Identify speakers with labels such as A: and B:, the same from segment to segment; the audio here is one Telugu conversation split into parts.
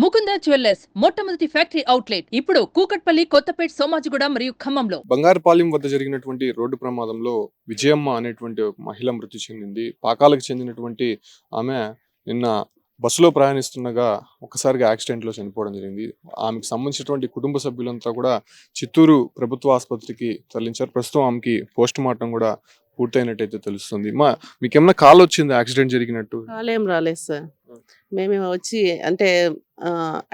A: ముకుంద జ్యువెల్లర్స్ మొట్టమొదటి ఫ్యాక్టరీ అవుట్లెట్ ఇప్పుడు కూకట్పల్లి కొత్తపేట్ సోమాజిగూడ మరియు ఖమ్మంలో.
B: బంగారుపాలెం వద్ద జరిగినటువంటి రోడ్డు ప్రమాదంలో విజయమ్మ అనేటువంటి ఒక మహిళ మృతి చెందింది. పాకాలకు చెందినటువంటి ఆమె నిన్న బస్సులో ప్రయాణిస్తుండగా ఒక్కసారిగా యాక్సిడెంట్లో చనిపోవడం జరిగింది. ఆమెకు సంబంధించినటువంటి కుటుంబ సభ్యులంతా కూడా చిత్తూరు ప్రభుత్వ ఆసుపత్రికి తరలించారు. ప్రస్తుతం ఆమెకి పోస్ట్ మార్టం కూడా పూర్తయినట్టయితే తెలుస్తుంది. మా మీకేమన్నా కాల్ వచ్చింది యాక్సిడెంట్ జరిగినట్టు?
C: కాలేం రాలేదు సార్. మేము వచ్చి అంటే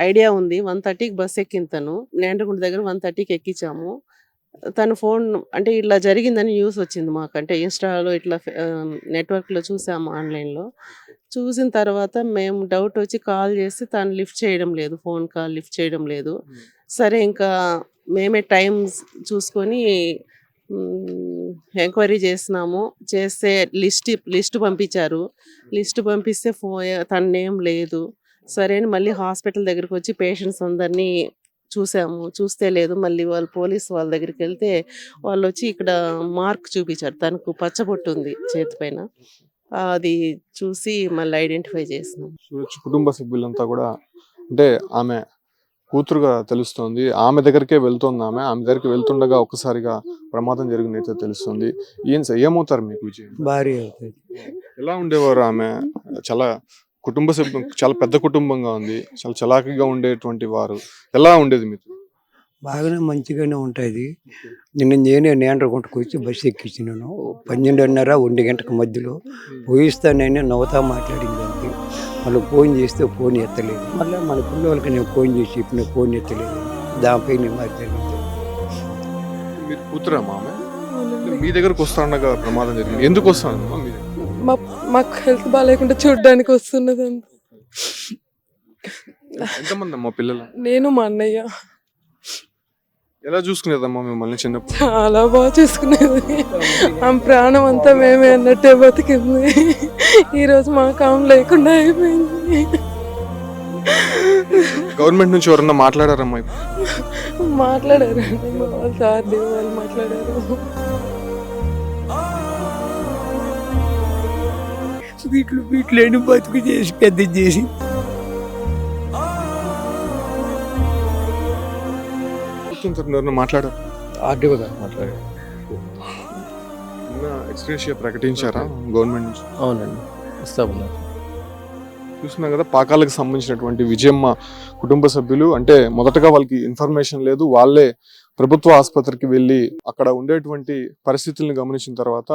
C: ఐడియా ఉంది. వన్ థర్టీకి బస్ ఎక్కింది తను నేండ్రగుంట దగ్గర వన్ థర్టీకి ఎక్కించాము. తను ఫోన్ అంటే ఇట్లా జరిగిందని న్యూస్ వచ్చింది మాకు అంటే ఇన్స్టాలో ఇట్లా నెట్వర్క్లో చూసాము ఆన్లైన్లో. చూసిన తర్వాత మేము డౌట్ వచ్చి కాల్ చేసి తను లిఫ్ట్ చేయడం లేదు. ఫోన్ కాల్ లిఫ్ట్ చేయడం లేదు. సరే ఇంకా మేమే టైం చూసుకొని ఎంక్వైరీ చేసినాము. చేస్తే లిస్ట్ లిస్ట్ పంపించారు. లిస్ట్ పంపిస్తే ఫో తన నేమ్ లేదు. సరే అని మళ్ళీ హాస్పిటల్ దగ్గరికి వచ్చి పేషెంట్స్ అందరినీ చూసాము. చూస్తే లేదు మళ్ళీ వాళ్ళు పోలీస్ వాళ్ళ దగ్గరికి వెళ్తే వాళ్ళు వచ్చి ఇక్కడ మార్క్ చూపించారు. తనకు పచ్చబొట్టు ఉంది చేతి పైన. అది చూసి మళ్ళీ ఐడెంటిఫై చేసినాం.
B: కుటుంబ సభ్యులంతా కూడా అంటే ఆమె కూతురుగా తెలుస్తోంది. ఆమె దగ్గరికే వెళ్తోంది ఆమె. ఆమె దగ్గరికి వెళ్తుండగా ఒక్కసారిగా ప్రమాదం జరిగినైతే తెలుస్తుంది. ఏం ఏమవుతారు మీకు విజయ్?
D: భార్య అవుతుంది
B: ఎలా ఉండేవారు ఆమె? చాలా కుటుంబ సభ్యం చాలా పెద్ద కుటుంబంగా ఉంది. చాలా చలాకీగా ఉండేటువంటి వారు. ఎలా ఉండేది మీకు?
D: బాగానే మంచిగానే ఉంటుంది. నిన్న నేనే నేండ్రగుంటకు వచ్చి బస్సు ఎక్కించినాను. పన్నెండున్నర ఒంటి గంటకు మధ్యలో పోయిస్తానని నవ్వుతా మాట్లాడింది. మళ్ళీ ఫోన్ చేస్తే ఫోన్ ఎత్తలేదు. మళ్ళీ మన పిల్లలకి నేను ఫోన్ చేసి చెప్పిన ఫోన్ ఎత్తలేదు. దానిపై నేను మరి జరిగింది
B: మీరు కూతురా ఆమె మీ దగ్గరకు వస్తాండగా ప్రమాదం జరిగింది. ఎందుకు వస్తాను మీ
E: మాకు హెల్త్ బాగాలేకుండా చూడడానికి వస్తున్నది అంత
B: ఎంతమంది అమ్మా పిల్లలు?
E: నేను మా అన్నయ్య.
B: ఎలా చూసుకునేదమ్మా మిమ్మల్ని చిన్నప్పుడు?
E: చాలా బాగా చూసుకునేది. ఆమె ప్రాణం అంతా మేమే అన్నట్టే బతికింది. ఈరోజు మాకు ఆమె లేకుండా అయిపోయింది.
B: గవర్నమెంట్ నుంచి ఎవరన్నా మాట్లాడారమ్మా?
E: మాట్లాడారు మా సార్ దేవు వాళ్ళు మాట్లాడారు.
D: వీటిలో వీటిలోని బతుకు చేసి పెద్ద చేసి.
B: కూర్చుంటారు ఎవరన్నా మాట్లాడారు.
F: మాట్లాడారు
B: ఎక్స్ప్రెషియా ప్రకటించారా? గవర్నమెంట్ నుంచి?
F: అవునండి. ఇస్తామన్నారు
B: చూస్తున్నాం కదా పాకాలకు సంబంధించినటువంటి విజయమ్మ కుటుంబ సభ్యులు అంటే మొదటగా వాళ్ళకి ఇన్ఫర్మేషన్ లేదు వాళ్ళే ప్రభుత్వ ఆసుపత్రికి వెళ్ళి అక్కడ ఉండేటువంటి పరిస్థితుల్ని గమనించిన తర్వాత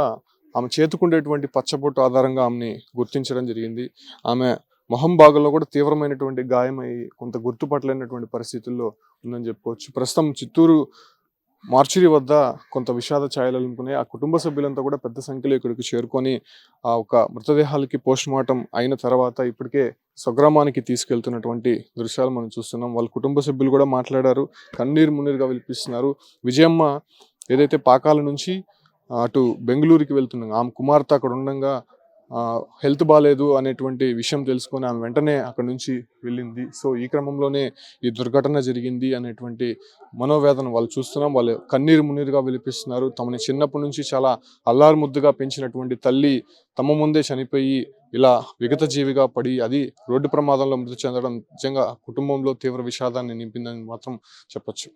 B: ఆమె చేతుకుండేటువంటి పచ్చబొట్టు ఆధారంగా ఆమెని గుర్తించడం జరిగింది. ఆమె మొహం భాగంలో కూడా తీవ్రమైనటువంటి గాయమై కొంత గుర్తుపట్టలేనటువంటి పరిస్థితుల్లో ఉందని చెప్పుకోవచ్చు. ప్రస్తుతం చిత్తూరు మార్చురి వద్ద కొంత విషాద ఛాయలు అలుముకునే ఆ కుటుంబ సభ్యులంతా కూడా పెద్ద సంఖ్యలో ఇక్కడికి చేరుకొని ఆ ఒక మృతదేహాలకి పోస్ట్ మార్టం అయిన తర్వాత ఇప్పటికే స్వగ్రామానికి తీసుకెళ్తున్నటువంటి దృశ్యాలు మనం చూస్తున్నాం. వాళ్ళ కుటుంబ సభ్యులు కూడా మాట్లాడారు కన్నీరు మున్నీరుగా విలిపిస్తున్నారు విజయమ్మ ఏదైతే పాకాల నుంచి అటు బెంగళూరుకి వెళ్తున్నాం ఆమె కుమార్తె అక్కడ ఉండగా హెల్త్ బాగాలేదు అనేటువంటి విషయం తెలుసుకొని ఆమె వెంటనే అక్కడ నుంచి వెళ్ళింది. సో ఈ క్రమంలోనే ఈ దుర్ఘటన జరిగింది అనేటువంటి మనోవేదన వాళ్ళు చూస్తున్నాం. వాళ్ళు కన్నీరు మున్నీరుగా విలిపిస్తున్నారు. తమని చిన్నప్పటి నుంచి చాలా అల్లారు ముద్దుగా పెంచినటువంటి తల్లి తమ ముందే చనిపోయి ఇలా విగత జీవిగా పడి అది రోడ్డు ప్రమాదంలో మృతి చెందడం నిజంగా కుటుంబంలో తీవ్ర విషాదాన్ని నింపిందని మాత్రం చెప్పొచ్చు.